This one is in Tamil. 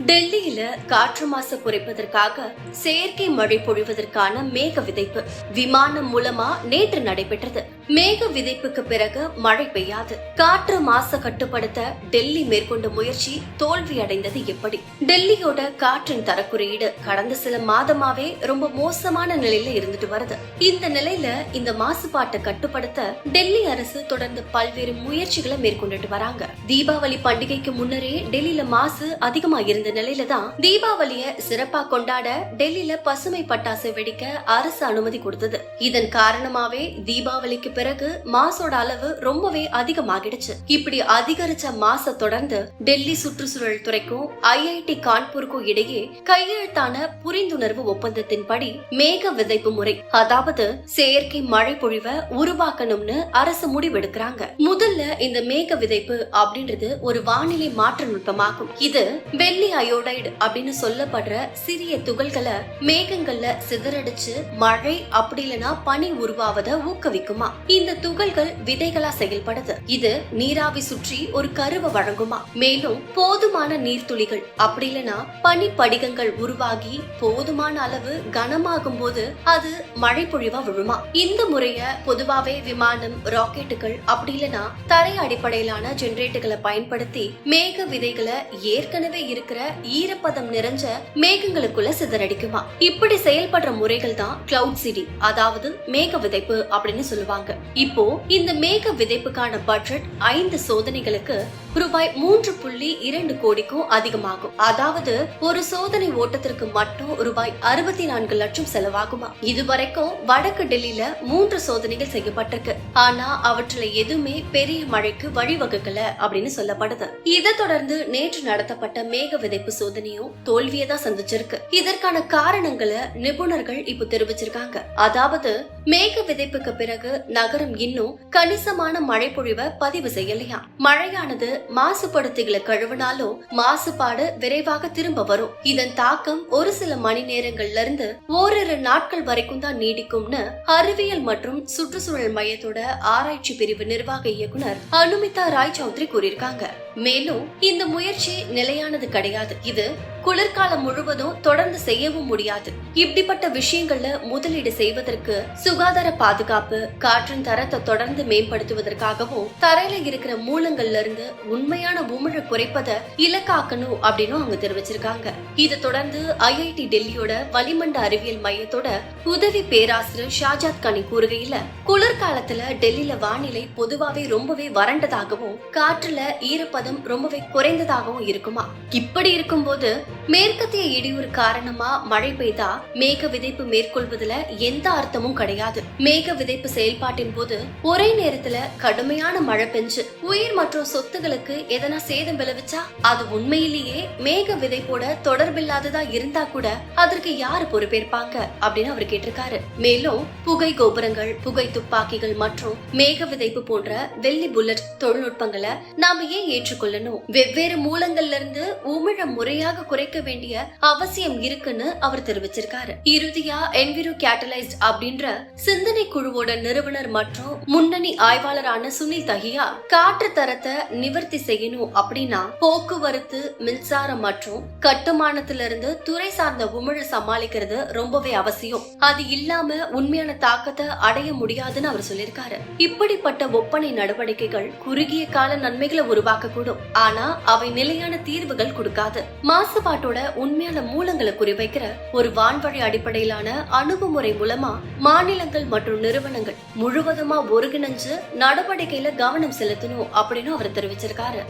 டெல்லியில காற்று மாசு குறைப்பதற்காக செயற்கை மழை பொழிவதற்கான மேக விதைப்பு விமானம் மூலமா நேற்று நடைபெற்றது. மேக விதைப்புக்கு பிறகு மழை பெய்யாது. காற்று மாச கட்டுப்படுத்த டெல்லி மேற்கொண்ட முயற்சி தோல்வி அடைந்தது எப்படி? டெல்லியோட காற்றின் தரக்குறியீடு கடந்த சில மாதமாவே ரொம்ப மோசமான நிலையில இருந்துட்டு வருது. இந்த நிலையில இந்த மாசுபாட்டை கட்டுப்படுத்த டெல்லி அரசு தொடர்ந்து பல்வேறு முயற்சிகளை மேற்கொண்டுட்டு வராங்க. தீபாவளி பண்டிகைக்கு முன்னரே டெல்லியில மாசு அதிகமா இருந்த நிலையில தான் தீபாவளிய சிறப்பா கொண்டாட டெல்லியில பசுமை பட்டாசு வெடிக்க அரசு அனுமதி கொடுத்தது. இதன் காரணமாவே தீபாவளிக்கு பிறகு மாசோட அளவு ரொம்பவே அதிகமாகிடுச்சு. இப்படி அதிகரிச்ச மாச தொடர்ந்து டெல்லி சுற்றுச்சூழல் துறைக்கும் ஐஐடி கான்பூருக்கும் இடையே கையெழுத்தான புரிந்துணர்வு ஒப்பந்தத்தின்படி மேக விதைப்பு முறை அதாவது செயற்கை மழை பொழிவை உருவாக்கணும்னு அரசு முடிவெடுக்கிறாங்க. முதல்ல இந்த மேக விதைப்பு அப்படின்றது ஒரு வானிலை மாற்ற நுட்பமாகும். இது வெள்ளி அயோடைடு அப்படின்னு சொல்லப்படுற சிறிய துகள்களை மேகங்கள்ல சிதறடிச்சு மழை அப்படி இல்லைன்னா பனி உருவாவத ஊக்குவிக்குமா? இந்த துகள்கள் விதைகளா செயல்படுது. இது நீராவி சுற்றி ஒரு கருவை வழங்குமா? மேலும் போதுமான நீர்த்துளிகள் அப்படி இல்லைன்னா பனி படிகங்கள் உருவாகி போதுமான அளவு கனமாகும் போது அது மழை பொழிவா விழுமா? இந்த முறைய பொதுவாவே விமானம் ராக்கெட்டுகள் அப்படி இல்லைன்னா தரை அடிப்படையிலான ஜெனரேட்டுகளை பயன்படுத்தி மேக விதைகளை ஏற்கனவே இருக்கிற ஈரப்பதம் நிறைஞ்ச மேகங்களுக்குள்ள சிதறடிக்குமா? இப்படி செயல்படுற முறைகள் தான் கிளவுட் சிடி அதாவது மேக விதைப்பு அப்படின்னு சொல்லுவாங்க. இப்போ இந்த மேக விதைப்புக்கான பட்ஜெட் ஐந்து சோதனைகளுக்கு ரூபாய் மூன்று புள்ளி இரண்டு கோடிக்கும் அதிகமாகும். அதாவது ஒரு சோதனை ஓட்டத்திற்கு மட்டும் ரூபாய் அறுபத்தி நான்கு லட்சம் செலவாகுமா? இதுவரைக்கும் வடக்கு டெல்லியில மூன்று சோதனைகள் செய்யப்பட்டிருக்கு. ஆனா அவற்றில எதுவுமே பெரிய மழைக்கு வழிவகுக்கல அப்படின்னு சொல்லப்படுது. இதை தொடர்ந்து நேற்று நடத்தப்பட்ட மேக விதைப்பு சோதனையும் தோல்வியை தான் சந்திச்சிருக்கு. இதற்கான காரணங்களை நிபுணர்கள் இப்போ தெரிவிச்சிருக்காங்க. அதாவது மேக விதைப்புக்கு பிறகு நகரம் இன்னும் கணிசமான மழை பொழிவை பதிவு செய்யலையா? மழையானது மாசுபடுத்திகளை கழுவினாலும் மாசுபாடு விரைவாக திரும்ப வரும். இதன் தாக்கம் ஒரு சில மணி நேரங்கள்ல இருந்து ஓரிரு நாட்கள் வரைக்கும் தான் நீடிக்கும்னு அறிவியல் மற்றும் சுற்றுச்சூழல் மையத்தோட ஆராய்ச்சி பிரிவு நிர்வாக இயக்குனர் அனுமிதா ராய் சௌத்ரி கூறியிருக்காங்க. மேலும் இந்த முயற்சி நிலையானது கிடையாது. இது குளிர்காலம் முழுவதும் தொடர்ந்து செய்யவும் முடியாது. இப்படிப்பட்ட விஷயங்கள்ல முதலீடு செய்வதற்கு சுகாதார பாதுகாப்பு காற்றின் தரத்தை தொடர்ந்து மேம்படுத்துவதற்காகவும் தரையில இருக்கிற மூலங்கள்ல இருந்து உண்மையான உமிழ குறைப்பதை இலக்காக்கணும் அப்படின்னு அவங்க தெரிவிச்சிருக்காங்க. இது தொடர்ந்து ஐஐடி டெல்லியோட வளிமண்ட அறிவியல் மையத்தோட உதவி பேராசிரியர் ஷாஜாத் கனி கூறுகையில குளிர்காலத்துல டெல்லியில வானிலை பொதுவாவே ரொம்பவே வறண்டதாகவும் காற்றுல ஈரப்பதம் ரொம்பவே குறைந்ததாகவும் இருக்குமா? இப்படி இருக்கும்போது மேற்கத்திய இடியூர் காரணமா மழை பெய்தா மேக விதைப்பு மேற்கொள்வதுல எந்த அர்த்தமும் கிடையாது. மேக விதைப்பு செயல்பாட்டின் போது ஒரே நேரத்துல கடுமையான மழை பெஞ்சு உயிர் மற்றும் சொத்துகளுக்கு எதனா சேதம் விளைவிச்சா? அது உண்மையிலேயே மேக விதைப்போட தொடர்பில்லாததா இருந்தா கூட அதற்கு யாரு பொறுப்பேற்பாங்க? அப்படின்னு அவர் கேட்டிருக்காரு. மேலும் புகை கோபுரங்கள் புகை துப்பாக்கிகள் மற்றும் மேக விதைப்பு போன்ற வெள்ளி புல்லட் தொழில்நுட்பங்களை நாம ஏன் ஏற்று ஏற்றுக்கொள்ளணும் வெவ்வேறு மூலங்கள்ல இருந்து உமிழ முறையாக குறைக்க வேண்டிய அவசியம் இருக்குன்னு அவர் தெரிவிச்சிருக்காரு. இறுதியா என்விரோ கேட்டலைஸ்ட் அப்படின்ற சிந்தனை குழுவோட நிறுவனர் மற்றும் முன்னணி ஆய்வாளரான சுனில் தஹியா காற்று தரத்தை நிவர்த்தி செய்யணும் அப்படின்னா போக்குவரத்து மின்சாரம் மற்றும் கட்டுமானத்துல இருந்து துறை சார்ந்த உமிழ சமாளிக்கிறது ரொம்பவே அவசியம். அது இல்லாம உண்மையான தாக்கத்தை அடைய முடியாதுன்னு அவர் சொல்லியிருக்காரு. இப்படிப்பட்ட ஒப்பனை நடவடிக்கைகள் குறுகிய கால நன்மைகளை உருவாக்க கூடும். ஆனா அவை நிலையான தீர்வுகள் கொடுக்காது. மாசுபாட்டோட உண்மையான மூலங்களை குறிவைக்கிற ஒரு வான்வழி அடிப்படையிலான அணுகுமுறை மூலமா மாநிலங்கள் மற்றும் நிறுவனங்கள் முழுவதுமா ஒருங்கிணைஞ்சு நடவடிக்கையில கவனம் செலுத்தணும் அப்படின்னு அவர் தெரிவிச்சிருக்காரு.